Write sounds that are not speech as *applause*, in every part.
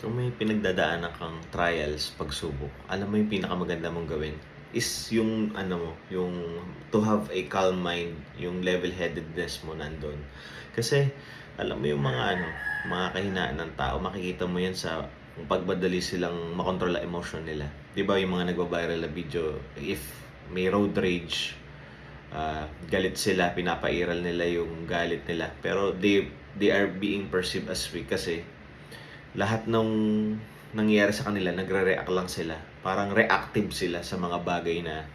Kung may pinagdadaanan kang trials, pagsubok, alam mo yung pinakamaganda mong gawin is yung ano mo, yung to have a calm mind, yung level-headedness mo nandun. Kasi alam mo yung mga ano, mga kahinaan ng tao, makikita mo yan sa pagmadali silang makontrol ang emotion nila. 'Di ba yung mga nagwa-viral na video, if may road rage, ah, galit sila, pinapairal nila yung galit nila. Pero they they are being perceived as weak kasi lahat ng nangyayari sa kanila, nagre-react lang sila. Parang reactive sila sa mga bagay na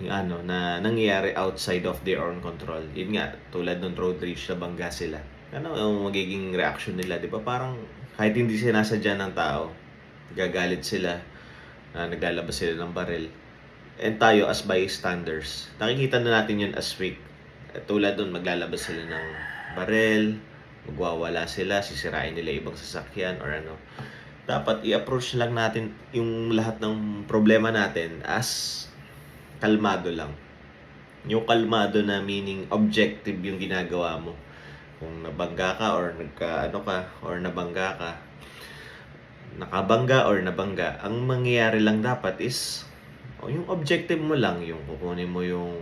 ano na nangyayari outside of their own control. Yun nga, tulad ng road rage na bangga sila. Ano ang magiging reaction nila, 'di ba? Parang kahit hindi sinasadya ng tao, gagalit sila, na naglalabas sila ng baril. And tayo as bystanders, nakikita na natin yun as weak. Tulad doon, maglalabas sila ng baril, magwawala sila, sisirain nila ibang sasakyan or ano. Dapat i-approach lang natin yung lahat ng problema natin as kalmado lang. Yung kalmado na meaning objective yung ginagawa mo. Kung nabangga ka or nagka ano ka or nabangga ka, nakabangga or nabangga, ang mangyayari lang dapat is o yung objective mo lang, yung kukunin mo yung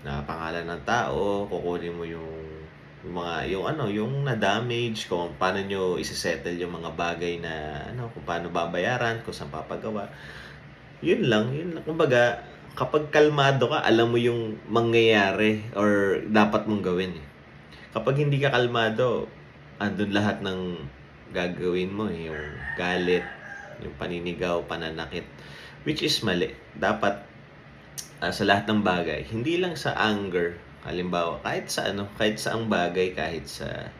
na pangalan ng tao, kukunin mo yung, yung mga yung ano, yung na-damage, kung paano nyo isi-settle yung mga bagay na ano, kung paano babayaran, kung saan papagawa. Yun lang, yun lang. Kumbaga, kapag kalmado ka, alam mo yung mangyayari or dapat mong gawin eh. Kapag hindi ka kalmado, andun lahat ng gagawin mo eh, yung galit, yung paninigaw, pananakit, which is mali. Dapat ah, sa lahat ng bagay, hindi lang sa anger, halimbawa, kahit sa ano, kahit sa ang bagay, kahit sa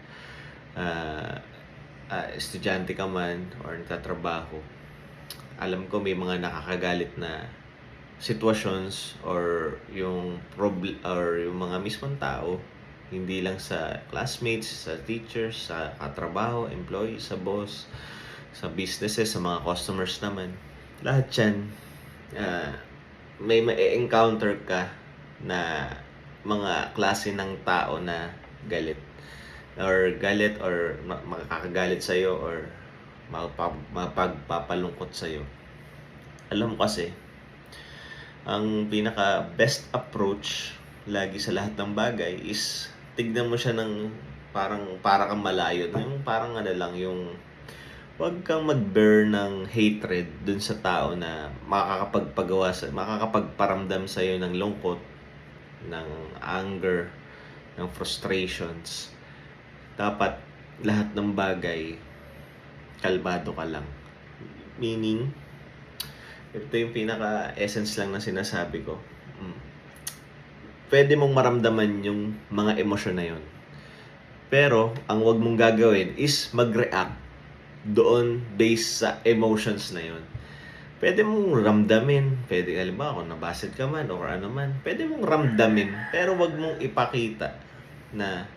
ah, ah, estudyante ka man or nagtatrabaho, alam ko may mga nakakagalit na situations or yung problem or yung mga mismong tao hindi lang sa classmates, sa teachers, sa katrabaho, employee, sa boss, sa businesses, sa mga customers naman. Lahat yan, ah, may ma-encounter ka na mga klase ng tao na galit. Or galit or ma- makakagalit sa'yo or mapag- mapagpapalungkot sa'yo. Alam mo kasi, ang pinaka best approach lagi sa lahat ng bagay is tignan mo siya ng parang para kang malayo. Yung parang ano lang yung wag kang mag-bear ng hatred dun sa tao na makakapagpagawa sa makakapagparamdam sa iyo ng lungkot ng anger ng frustrations dapat lahat ng bagay kalmado ka lang meaning ito yung pinaka essence lang na sinasabi ko Mm. pwede mong maramdaman yung mga emosyon na yun pero ang wag mong gagawin is mag-react doon based sa emotions na yun. Pwede mong ramdamin, pwede halimbawa kung nabasid ka man or ano man, pwede mong ramdamin, pero wag mong ipakita na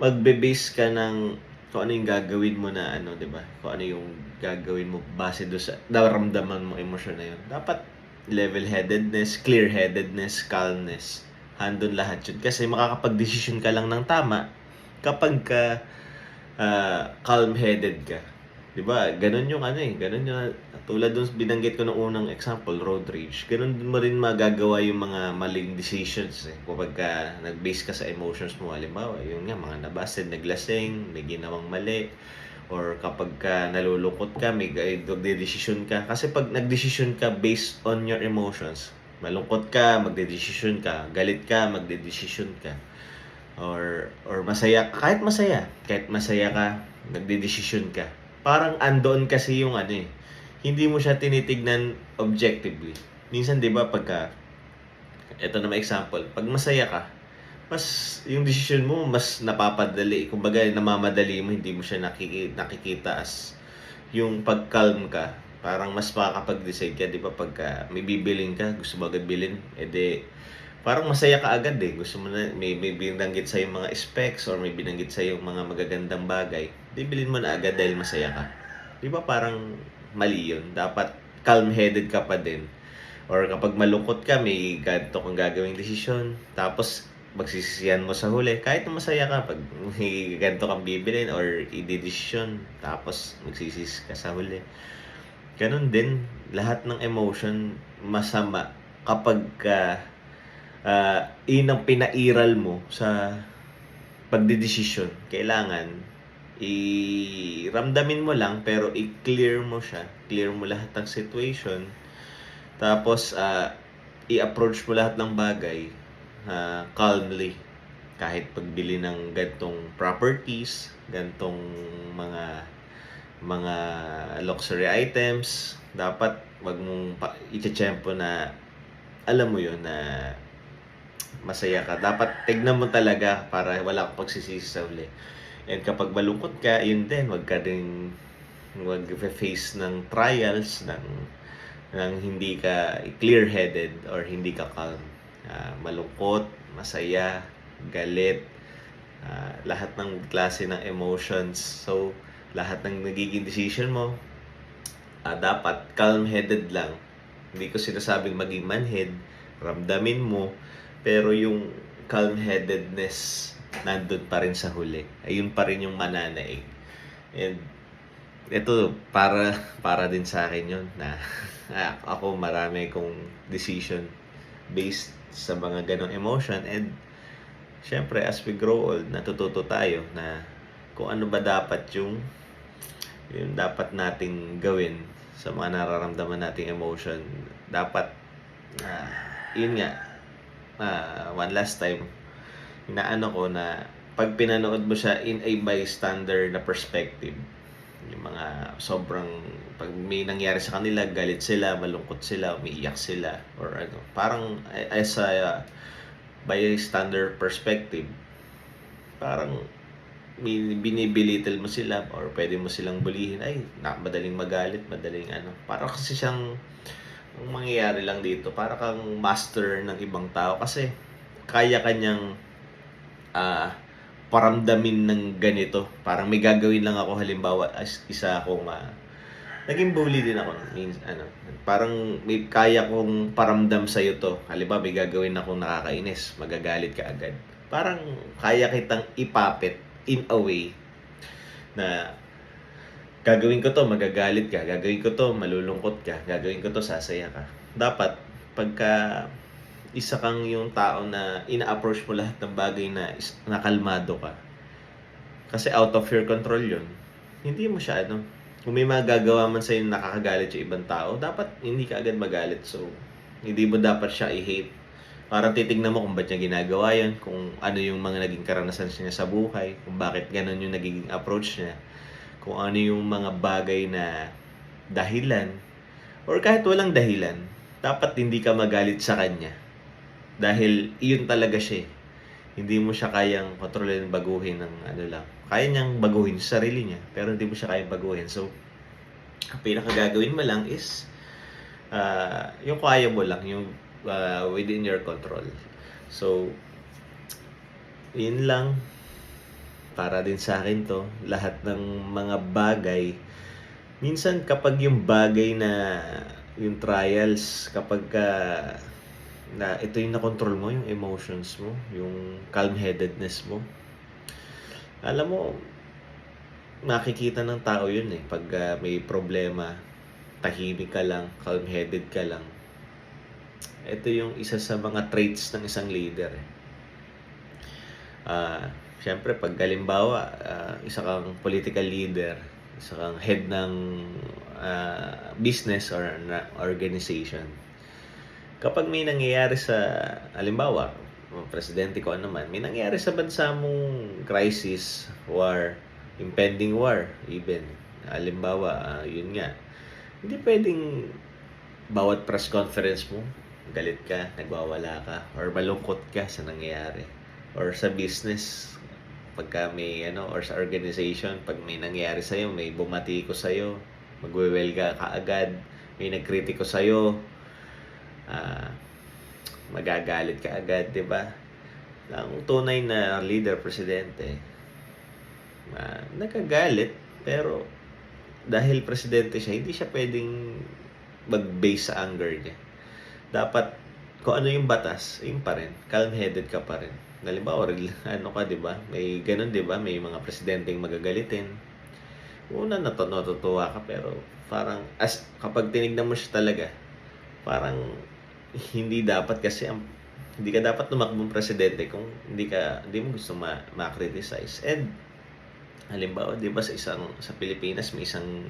magbe-base ka ng kung ano yung gagawin mo na ano, 'di ba? Kung ano yung gagawin mo base do sa naramdaman mo emosyon na yun. Dapat level-headedness, clear-headedness, calmness. Handon lahat yun. Kasi makakapag-desisyon ka lang ng tama kapag ka ah, calm-headed ka. 'Di ba? Ganun yung ano eh, ganun yung tulad dun binanggit ko ng unang example, road rage. Ganun din mo rin magagawa yung mga maling decisions eh. Kapag ka nag-base ka sa emotions mo, halimbawa, yung nga mga nabasted, naglasing, may ginawang mali, or kapag ka nalulungkot ka, may magdedesisyon ka. Kasi pag nagdesisyon ka based on your emotions, malungkot ka, magdedesisyon ka, galit ka, magdedesisyon ka or or masaya kahit masaya kahit masaya ka nagdedesisyon ka parang andoon kasi yung ano eh. Hindi mo siya tinitignan objectively. Minsan 'di ba pagka eto na may example pag masaya ka mas yung decision mo mas napapadali. Kumbaga namamadali mo hindi mo siya nakiki, nakikita as yung pag calm ka. Parang mas makakapag-decide ka 'di ba pagka may bibiling ka gusto mo agad bilhin edi parang masaya ka agad eh. Gusto mo na, may, may binanggit sa yung mga specs or may binanggit sa yung mga magagandang bagay. Bibilin mo na agad dahil masaya ka. Di ba parang mali yun? Dapat calm-headed ka pa din. Or kapag malungkot ka, may ganito kang gagawing desisyon. Tapos, magsisisihan mo sa huli. Kahit na masaya ka pag *laughs* may ganito kang bibilin or ididesisyon tapos magsisis ka sa huli. Ganun din, lahat ng emotion masama kapag ka ah, yun ang pinairal mo sa pagdidesisyon. Kailangan i-ramdamin mo lang pero i-clear mo siya. Clear mo lahat ng situation. Tapos ah, i-approach mo lahat ng bagay ah, calmly. Kahit pagbili ng gantong properties, gantong mga mga luxury items, dapat wag mong pa- i-tsempo na alam mo yun na masaya ka. Dapat tignan mo talaga para wala kang pagsisisi sa uli. And kapag malungkot ka, yun din, wag ka din wag face ng trials ng ng hindi ka clear-headed or hindi ka calm. Ah, malungkot, masaya, galit, ah, lahat ng klase ng emotions. So, lahat ng nagiging decision mo, ah, dapat calm-headed lang. Hindi ko sinasabing maging manhead, ramdamin mo, pero yung calm-headedness nandun pa rin sa huli. Ayun pa rin yung mananaig. And ito para para din sa akin yun na *laughs* ako marami kong decision based sa mga ganong emotion and syempre as we grow old natututo tayo na kung ano ba dapat yung yung dapat nating gawin sa mga nararamdaman nating emotion dapat ah, yun nga ah, one last time inaano ko na pag pinanood mo siya in a bystander na perspective yung mga sobrang pag may nangyari sa kanila galit sila malungkot sila umiiyak sila or ano. Parang as a uh, bystander perspective parang binibilitil mo sila or pwede mo silang bulihin. Ay na, madaling magalit madaling ano. Para kasi siyang ang mangyayari lang dito para kang master ng ibang tao kasi kaya kanyang ah paramdamin ng ganito. Parang may gagawin lang ako halimbawa as isa akong ah, naging bully din ako. Means ano parang may kaya kong paramdam sa iyo to. Halimbawa may gagawin akong nakakainis magagalit ka agad. Parang kaya kitang ipapit in a way na gagawin ko to magagalit ka gagawin ko to malulungkot ka gagawin ko to sasaya ka dapat pagka isa kang yung tao na ina-approach mo lahat ng bagay na nakalmado ka. Kasi out of your control yun. Hindi mo siya ano. Kung may mga gagawa man sa'yo na nakakagalit sa ibang tao, dapat hindi ka agad magalit. So, hindi mo dapat siya i-hate. Parang titignan mo kung ba't niya ginagawa yan, kung ano yung mga naging karanasan niya sa buhay, kung bakit ganun yung nagiging approach niya, kung ano yung mga bagay na dahilan, or kahit walang dahilan, dapat hindi ka magalit sa kanya. Dahil iyon talaga siya eh. Hindi mo siya kayang kontrolin, baguhin ng ano lang. Kaya niyang baguhin sa sarili niya, pero hindi mo siya kayang baguhin. So, ang pinakagagawin mo lang is ah, yung kaya mo lang, yung ah, within your control. So, yun lang. Para din sa akin to, lahat ng mga bagay, minsan kapag yung bagay na yung trials, kapag ka na ito yung na-control mo, yung emotions mo, yung calm-headedness mo. Alam mo, makikita ng tao yun eh. Pag ah, may problema, tahimik ka lang, calm-headed ka lang. Ito yung isa sa mga traits ng isang leader eh. Ah, Siyempre, pag galimbawa, ah, isa kang political leader, isa kang head ng ah, business or na- organization, kapag may nangyayari sa, halimbawa, presidente ko ano man, may nangyayari sa bansa mong crisis, war, impending war, even, halimbawa, ah, yun nga, hindi pwedeng bawat press conference mo, galit ka, nagwawala ka, or malungkot ka sa nangyayari. Or sa business, pagka may ano, or sa organization, pag may nangyayari sa'yo, may bumati ko sa'yo, magwewelga ka agad, may nagkritiko sa'yo, ah magagalit ka agad, di ba? Ang tunay na leader, presidente, ah, nagagalit, pero dahil presidente siya, hindi siya pwedeng mag-base sa anger niya. Dapat, kung ano yung batas, yun pa rin. Calm-headed ka pa rin. Halimbawa, *laughs* ano ka 'di ba, may gano'n 'di ba, may mga presidenteng magagalitin. Una natu natutuwa ka pero parang as kapag tinignan mo siya talaga, parang hindi dapat kasi ang hindi ka dapat tumakbong presidente kung hindi ka hindi mo gusto ma ma-criticize. And halimbawa 'di ba sa isang sa Pilipinas may isang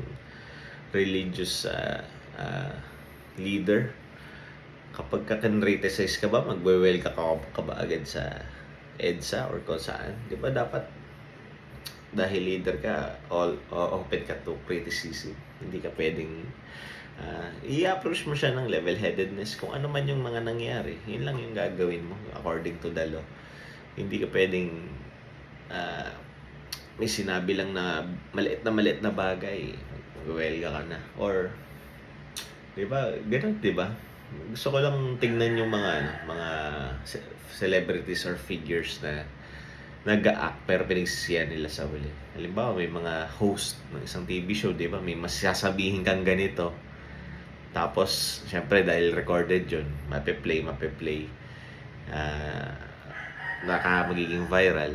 religious, ah, ah, leader, kapag ka kinriticize ka ba magwe-well ka ka ka ba agad sa EDSA or kung saan? 'Di ba dapat dahil leader ka all o open ka to criticism. Hindi ka puwedeng, ah, i-approach mo siya ng level-headedness kung ano man yung mga nangyari, yun lang yung gagawin mo according to the law. Hindi ka puwedeng, ah, may sinabi lang na maliit na maliit na bagay, magwewelga ka na or 'di ba gano'n 'di ba? Gusto ko lang tingnan yung mga ano, mga ce celebrities or figures na nag-a-act pero pinagsisisihan nila sa huli. Halimbawa, may mga host ng isang TV show 'di ba, may mas sasabihin kang ganito, tapos siyempre dahil recorded yun, mape-play, mape-play, ah, baka magiging viral.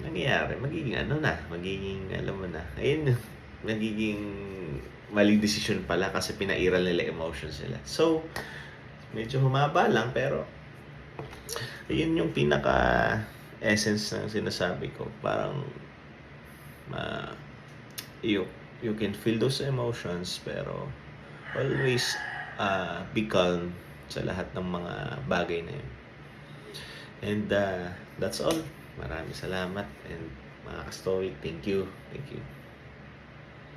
Nangyayari, magiging ano na, magiging alam mo na, ayun nagiging *laughs* maling desisyon pala kasi pinairal nila emotions nila. So, medyo humaba lang pero ayun yung pinaka-essence ng sinasabi ko. Parang ma you you can feel those emotions pero always ah, be calm sa lahat ng mga bagay na yun. And ah, that's all. Maraming salamat and mga ka-story, thank you. Thank you.